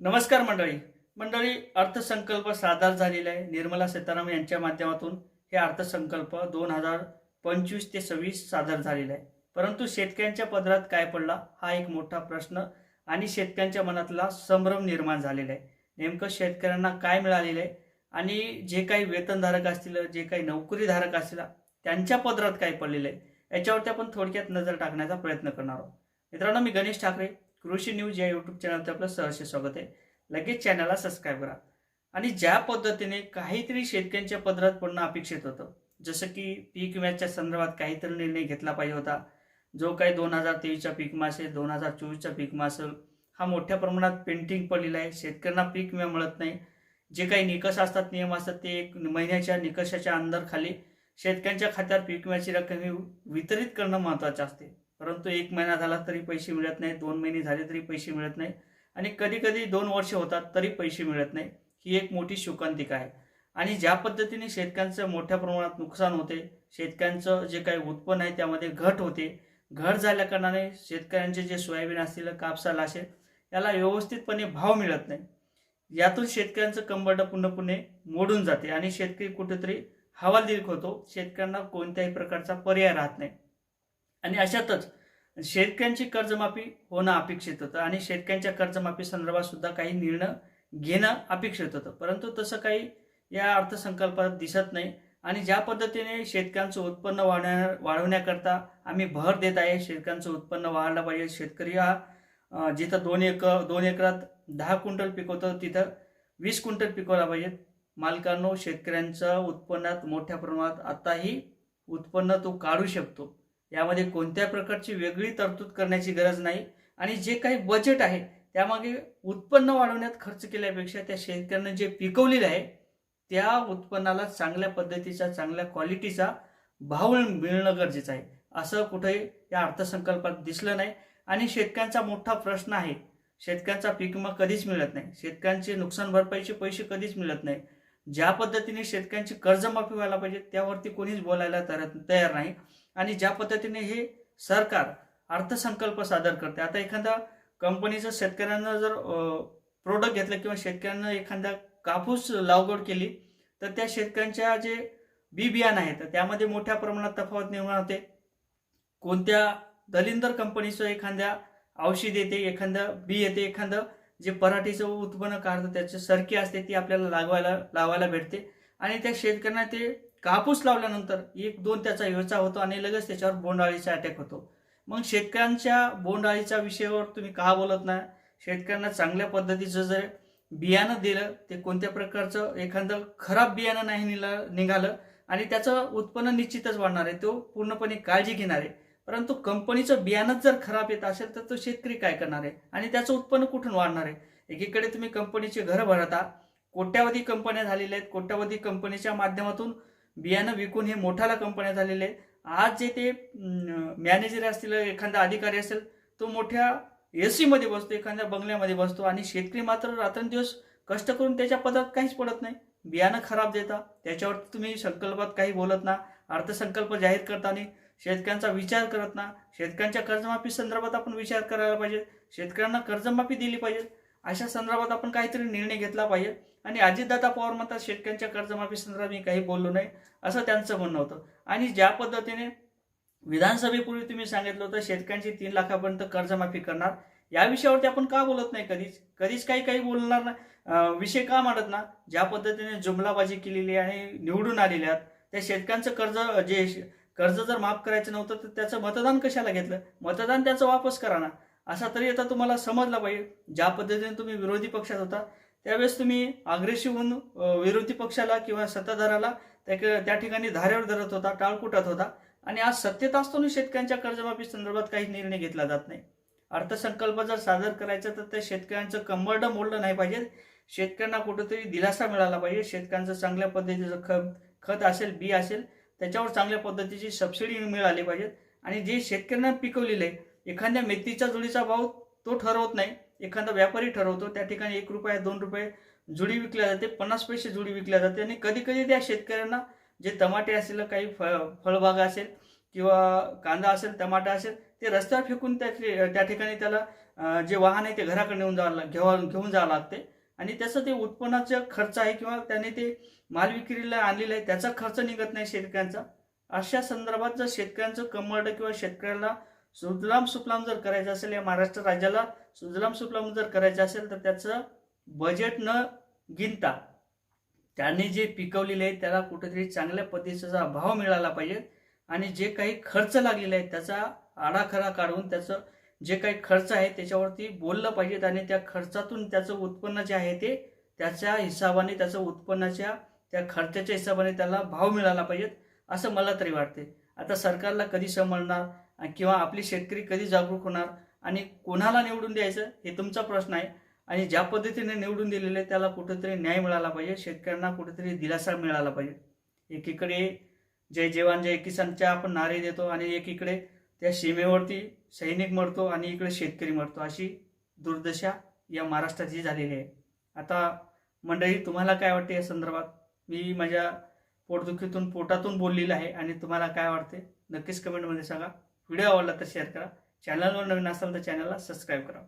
नमस्कार मंडळी. मंडळी अर्थसंकल्प सादर झालेला आहे. निर्मला सीतारामन यांच्या माध्यमातून हे अर्थसंकल्प दोन हजार पंचवीस ते सव्वीस सादर झालेला आहे. परंतु शेतकऱ्यांच्या पदरात काय पडला हा एक मोठा प्रश्न आणि शेतकऱ्यांच्या मनातला संभ्रम निर्माण झालेला आहे. नेमकं शेतकऱ्यांना काय मिळालेलं आहे आणि जे काही वेतनधारक असतील जे काही नोकरीधारक असतील त्यांच्या पदरात काय पडलेलं आहे याच्यावरती आपण थोडक्यात नजर टाकण्याचा प्रयत्न करणार आहोत. मित्रांनो मी गणेश ठाकरे कृषी न्यूज या यूट्यूब चॅनलचं आपलं सहर्ष स्वागत आहे. लगेच चॅनलला सबस्क्राईब करा. आणि ज्या पद्धतीने काहीतरी शेतकऱ्यांच्या पदरात पडणं अपेक्षित होतं जसं की पीक विम्याच्या संदर्भात काहीतरी निर्णय घेतला पाहिजे होता. जो काही दोन हजार तेवीसचा पीक विमा असेल दोन हजार चोवीसचा पीक विमा असेल हा मोठ्या प्रमाणात पेंटिंग पडलेला आहे. शेतकऱ्यांना पीक विमा मिळत नाही. जे काही निकष असतात नियम असतात ते एक महिन्याच्या निकषाच्या अंदर खाली शेतकऱ्यांच्या खात्यावर पीक विम्याची रक्कम ही वितरित करणं महत्त्वाचं असते. परंतु एक महिना झाला तरी पैसे मिळत नाही दोन महिने झाले तरी पैसे मिळत नाही आणि कधी कधी दोन वर्ष होतात तरी पैसे मिळत नाही. ही एक मोठी शोकांतिका आहे. आणि ज्या पद्धतीने शेतकऱ्यांचं मोठ्या प्रमाणात नुकसान होते शेतकऱ्यांचं जे काही उत्पन्न आहे त्यामध्ये घट होते घट झाल्या कारणाने शेतकऱ्यांचे जे सोयाबीन असतील कापसाला असेल याला व्यवस्थितपणे भाव मिळत नाही. यातून शेतकऱ्यांचं कंबड पुन्हा पुन्हा मोडून जाते आणि शेतकरी कुठेतरी हवालदिल होतो शेतकऱ्यांना कोणत्याही प्रकारचा पर्याय राहत नाही. आणि अशातच शेतकऱ्यांची कर्जमाफी होणं अपेक्षित होतं आणि शेतकऱ्यांच्या कर्जमाफी संदर्भात सुद्धा काही निर्णय घेणं अपेक्षित होतं. परंतु तसं काही या अर्थसंकल्पात दिसत नाही आणि ज्या पद्धतीने शेतकऱ्यांचं उत्पन्न वाढवण्या वाढवण्याकरता आम्ही भर देत आहे शेतकऱ्यांचं उत्पन्न वाढलं पाहिजे. शेतकरी हा जिथं दोन एकर दोन एकरात दहा क्विंटल पिकवतो तिथं वीस क्विंटल पिकवला पाहिजेत मालकांनो शेतकऱ्यांचं उत्पन्नात मोठ्या प्रमाणात आताही उत्पन्न तो काढू शकतो. यामध्ये कोणत्या प्रकारची वेगळी तरतूद करण्याची गरज नाही. आणि जे काही बजेट आहे त्यामागे उत्पन्न वाढवण्यात खर्च केल्यापेक्षा त्या शेतकऱ्यांना जे पिकवलेलं आहे त्या उत्पन्नाला चांगल्या पद्धतीचा चांगल्या क्वालिटीचा भाव मिळणं गरजेचं आहे. असं कुठेही या अर्थसंकल्पात दिसलं नाही. आणि शेतकऱ्यांचा मोठा प्रश्न आहे शेतकऱ्यांचा पीक विमा कधीच मिळत नाही. शेतकऱ्यांचे नुकसान भरपाईचे पैसे कधीच मिळत नाही. ज्या पद्धतीने शेतकऱ्यांची कर्जमाफी व्हायला पाहिजे त्यावरती कोणीच बोलायला तयार नाही. आणि ज्या पद्धतीने हे सरकार अर्थसंकल्प सादर करते. आता एखादा कंपनीचं शेतकऱ्यांना जर प्रोडक्ट घेतलं किंवा शेतकऱ्यांना एखादा कापूस लागवड केली तर त्या शेतकऱ्यांच्या जे बी बियाणं आहेत त्यामध्ये मोठ्या प्रमाणात तफावत निर्माण होते. कोणत्या दलिंदर कंपनीचं एखाद्या औषध येते एखादं बी येते एखादं जे पराठीचं उत्पन्न काढतं त्याची सरकी असते ती आपल्याला लागवायला लावायला भेटते. आणि त्या शेतकऱ्यांना ते कापूस लावल्यानंतर एक दोन त्याचा व्यवसाय होतो आणि लगेच त्याच्यावर बोंडाळीचा अटॅक होतो. मग शेतकऱ्यांच्या बोंडाळीच्या विषयावर तुम्ही का बोलत नाही? शेतकऱ्यांना चांगल्या पद्धतीचं जर बियाणं दिलं ते कोणत्या प्रकारचं एखादं खराब बियाणं नाही निला निघालं आणि त्याचं उत्पन्न निश्चितच वाढणार आहे तो पूर्णपणे काळजी घेणार आहे. परंतु कंपनीचं बियाणंच जर खराब येत असेल तर तो शेतकरी काय करणार आहे? आणि त्याचं उत्पन्न कुठून वाढणार आहे? एकीकडे तुम्ही कंपनीचे घरं भरता कोट्यावधी कंपन्या झालेल्या आहेत कोट्यावधी कंपनीच्या माध्यमातून बियाणं विकून हे मोठ्याला कंपन्या झालेले आहेत आज जे ते मॅनेजर असतील एखादा अधिकारी असेल तो मोठ्या एसमध्ये बसतो एखाद्या बंगल्यामध्ये बसतो आणि शेतकरी मात्र रात्रंदिवस कष्ट करून त्याच्या पदात काहीच पडत नाही. बियाणं खराब देता त्याच्यावर तुम्ही संकल्पात काही बोलत ना अर्थसंकल्प जाहीर करताना शेतकऱ्यांचा विचार करत ना शेतकऱ्यांच्या कर्जमाफी संदर्भात आपण विचार करायला पाहिजे. शेतकऱ्यांना कर्जमाफी दिली पाहिजे. अशा संदर्भात आपण काहीतरी निर्णय घेतला पाहिजे. आणि अजितदादा पवार म्हणतात शेतकऱ्यांच्या कर्जमाफी संदर्भात मी काही बोललो नाही. असं त्यांचं म्हणणं होतं. आणि ज्या पद्धतीने विधानसभेपूर्वी तुम्ही सांगितलं होतं शेतकऱ्यांची तीन लाखापर्यंत कर्जमाफी करणार. या विषयावरती आपण का बोलत नाही कधीच? कधीच काही काही बोलणार नाही. विषय का मांडत ना? ज्या पद्धतीने जुमलाबाजी केलेली आहे आणि निवडून आलेल्या आहेत त्या शेतकऱ्यांचं कर्ज जे कर्ज जर माफ करायचं नव्हतं तर त्याचं मतदान कशाला घेतलं? मतदान त्याचं वापस करा ना. असा तरी आता तुम्हाला समजला पाहिजे. ज्या पद्धतीने तुम्ही विरोधी पक्षात होता त्यावेळेस तुम्ही अग्रेसिव्ह होऊन विरोधी पक्षाला किंवा सत्ताधाराला त्या ठिकाणी धाऱ्यावर धरत होता टाळकुटत होता. आणि आज सत्तेत असताना शेतकऱ्यांच्या कर्जमाफी संदर्भात काही निर्णय घेतला जात नाही. अर्थसंकल्प जर सादर करायचा तर त्या शेतकऱ्यांचं कंबरड मोडलं नाही पाहिजे. शेतकऱ्यांना कुठेतरी दिलासा मिळाला पाहिजे. शेतकऱ्यांचं चांगल्या पद्धतीचं खत खत असेल बी असेल त्याच्यावर चांगल्या पद्धतीची सबसिडी मिळाली पाहिजे. आणि जे शेतकऱ्यांना पिकवलेलं आहे एखाद्या मेथीच्या जोडीचा भाव तो ठरवत नाही. एखादा व्यापारी ठरवतो त्या ठिकाणी एक रुपये दोन रुपये जुडी विकल्या जाते पन्नास पैसे जुडी विकल्या जाते. आणि कधी कधी त्या शेतकऱ्यांना जे टमाटे असेल काही फ फळबागा असेल किंवा कांदा असेल टमाटा असेल ते रस्त्यावर फेकून त्या त्या ठिकाणी त्याला जे वाहन आहे ते घराकडे नेऊन जावं लाग- घेऊन घेऊन जावं लागते. आणि त्याचं ते उत्पन्नाचा खर्च आहे किंवा त्याने ते माल विक्रीला आणलेलं आहे त्याचा खर्च निघत नाही शेतकऱ्यांचा. अशा संदर्भात जर शेतकऱ्यांचं कमर्ड किंवा शेतकऱ्याला सुजलाम सुफलाम जर करायचं असेल या महाराष्ट्र राज्याला सुजलाम सुफलाम जर करायचं असेल तर त्याचं बजेट न गिनता त्यांनी जे पिकवलेले आहे त्याला कुठेतरी चांगल्या पद्धतीचा भाव मिळाला पाहिजे. आणि जे काही खर्च लागलेले आहे त्याचा आडाखडा काढून त्याचं जे काही खर्च आहे त्याच्यावरती बोललं पाहिजेत. आणि त्या खर्चातून त्याचं उत्पन्न जे आहे ते त्याच्या हिशोबाने त्याचं उत्पन्नाच्या त्या खर्चाच्या हिशोबाने त्याला भाव मिळाला पाहिजेत असं मला तरी वाटते आता सरकारला कधी समजणार किंवा आपले शेतकरी कधी जागरूक होणार आणि कोणाला निवडून द्यायचं हे तुमचा प्रश्न आहे. आणि ज्या पद्धतीने निवडून दिलेले आहे, त्याला कुठेतरी न्याय मिळाला पाहिजे शेतकऱ्यांना कुठेतरी दिलासा मिळाला पाहिजे. एकीकडे जय जवान जय किसानच्या आपण नारे देतो आणि एकीकडे त्या सीमेवरती सैनिक मरतो आणि इकडे शेतकरी मरतो अशी दुर्दशा या महाराष्ट्राची झालेली आहे. आता मंडळी तुम्हाला काय वाटते या संदर्भात? मी माझ्या पोटदुखीतून पोटातून बोललेलं आहे आणि तुम्हाला काय वाटते नक्कीच कमेंटमध्ये सांगा. व्हिडिओ आवडला तर शेअर करा. चॅनलवर नवीन असाल तर चॅनलला सबस्क्राईब करा.